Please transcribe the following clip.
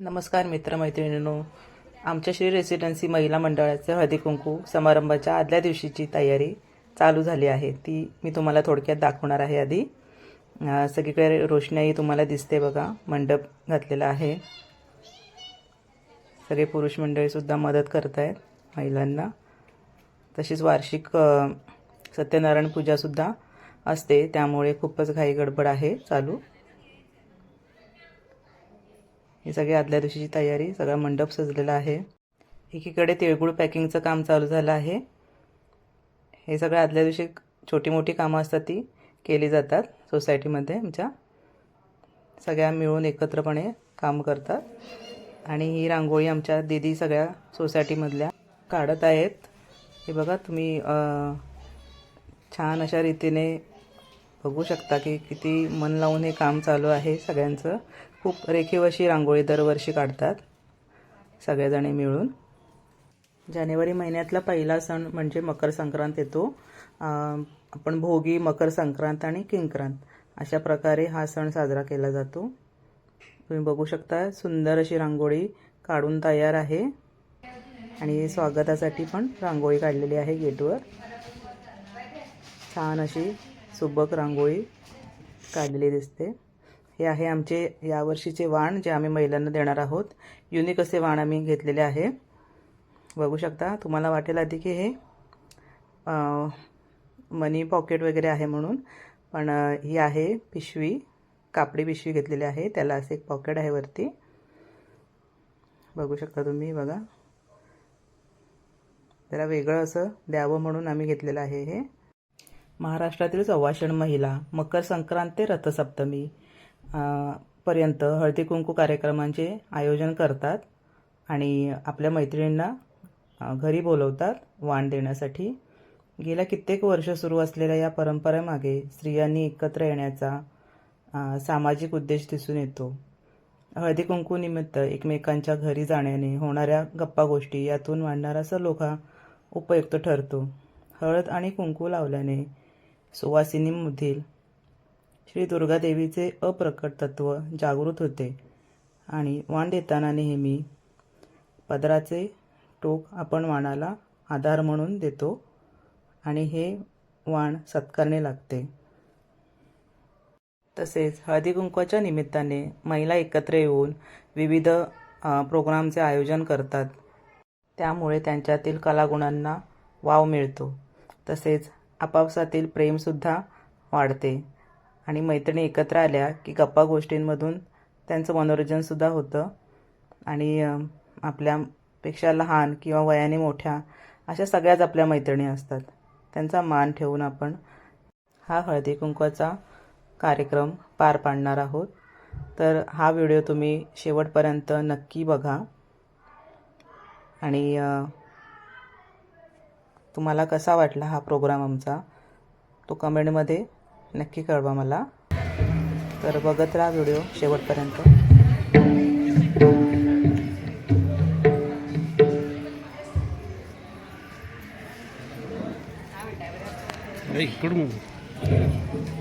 नमस्कार मित्रमैत्रिणींनो. आमच्या श्री रेसिडेन्सी महिला मंडळाचे हळदी कुंकू समारंभाच्या आदल्या दिवशीची तयारी चालू झाली आहे. ती मी तुम्हाला थोडक्यात दाखवणार आहे आधी. सगळीकडे रोषणाई तुम्हाला दिसते बघा. मंडप घातलेला आहे. सगळे पुरुष मंडळीसुद्धा मदत करत आहेत महिलांना. तशीच वार्षिक सत्यनारायण पूजासुद्धा असते. त्यामुळे खूपच घाई गडबड आहे चालू. ही सगळी आदल्या दिवशीची तयारी सगळा मंडप सजलेला आहे. एकीकडे तिळगुळ पॅकिंगचं काम चालू झालं आहे. हे सगळं आदल्या दिवशी छोटी मोठी कामं असतात ती केली जातात सोसायटीमध्ये. आमच्या सगळ्या मिळून एकत्रपणे काम करतात. आणि ही रांगोळी आमच्या दिदी सगळ्या सोसायटीमधल्या काढत आहेत. हे बघा तुम्ही छान अशा रीतीने बघू शकता की किती मन लावून हे काम चालू आहे सगळ्यांचं. खूप रेखीव अशी रांगोळी दरवर्षी काढतात सगळेजणी मिळून. जानेवारी महिन्यातला पहिला सण म्हणजे मकर संक्रांत येतो. आपण भोगी मकर संक्रांत आणि किंक्रांत अशा प्रकारे हा सण साजरा केला जातो. तुम्ही बघू शकता सुंदर अशी रांगोळी काढून तयार आहे. आणि स्वागतासाठी पण रांगोळी काढलेली आहे गेटवर. छान अशी सुबक रांगोळी काढलेली दिसते. हे आहे आमचे यावर्षीचे वाण जे आम्ही महिलांना देणार आहोत. युनिक असे वाण आम्ही घेतलेले आहे. बघू शकता तुम्हाला वाटेल आधी की हे मनी पॉकेट वगैरे आहे म्हणून. पण ही आहे पिशवी कापडी पिशवी घेतलेली आहे. त्याला असे एक पॉकेट आहे वरती. बघू शकता तुम्ही बघा. जरा वेगळं असं द्यावं म्हणून आम्ही घेतलेलं आहे हे. महाराष्ट्रातील चव्वाषण महिला मकर संक्रांत ते रथसप्तमी. पर्यंत हळदी कुंकू कार्यक्रमांचे आयोजन करतात आणि आपल्या मैत्रिणींना घरी बोलवतात वाण देण्यासाठी. गेल्या कित्येक वर्ष सुरू असलेल्या या परंपरेमागे स्त्रियांनी एकत्र येण्याचा सामाजिक उद्देश दिसून येतो. हळदी कुंकू निमित्त एकमेकांच्या घरी जाण्याने होणाऱ्या गप्पा गोष्टी यातून वाढणारा सलोखा उपयुक्त ठरतो. हळद आणि कुंकू लावल्याने सुवासिनीमधील श्री दुर्गादेवीचे अप्रकट तत्व जागृत होते. आणि वाण देताना नेहमी पदराचे टोक आपण वाणाला आधार म्हणून देतो आणि हे वाण सत्कारणे लागते. तसेच हळदी कुंकवाच्या निमित्ताने महिला एकत्र येऊन विविध प्रोग्रामचे आयोजन करतात. त्यामुळे त्यांच्यातील कलागुणांना वाव मिळतो. तसेच आपापसातील प्रेमसुद्धा वाढते. आणि मैत्रिणी एकत्र आल्या की गप्पा गोष्टींमधून त्यांचं मनोरंजनसुद्धा होतं. आणि आपल्यापेक्षा लहान किंवा वयाने मोठ्या अशा सगळ्याच आपल्या मैत्रिणी असतात. त्यांचा मान ठेवून आपण हा हळदी कुंकवाचा कार्यक्रम पार पाडणार आहोत. तर हा व्हिडिओ तुम्ही शेवटपर्यंत नक्की बघा. आणि तुम्हाला कसा वाटला हा प्रोग्राम आमचा? तो कमेंटमध्ये नक्की कळवा मला. तर बघत राहा व्हिडिओ शेवटपर्यंत. इकडून. हॅलो